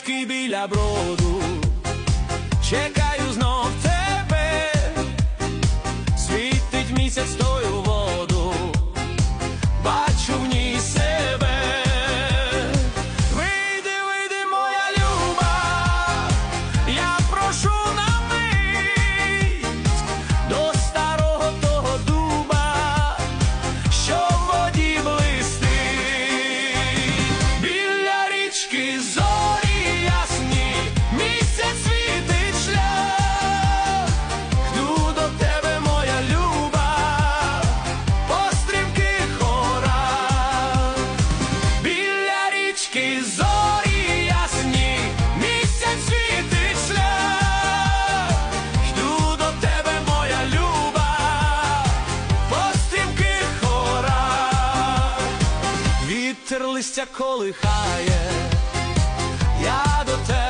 Que bilha bruto. вітер листя колихає, я до тебе.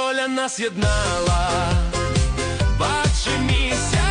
доля нас єднала, бачи місяць.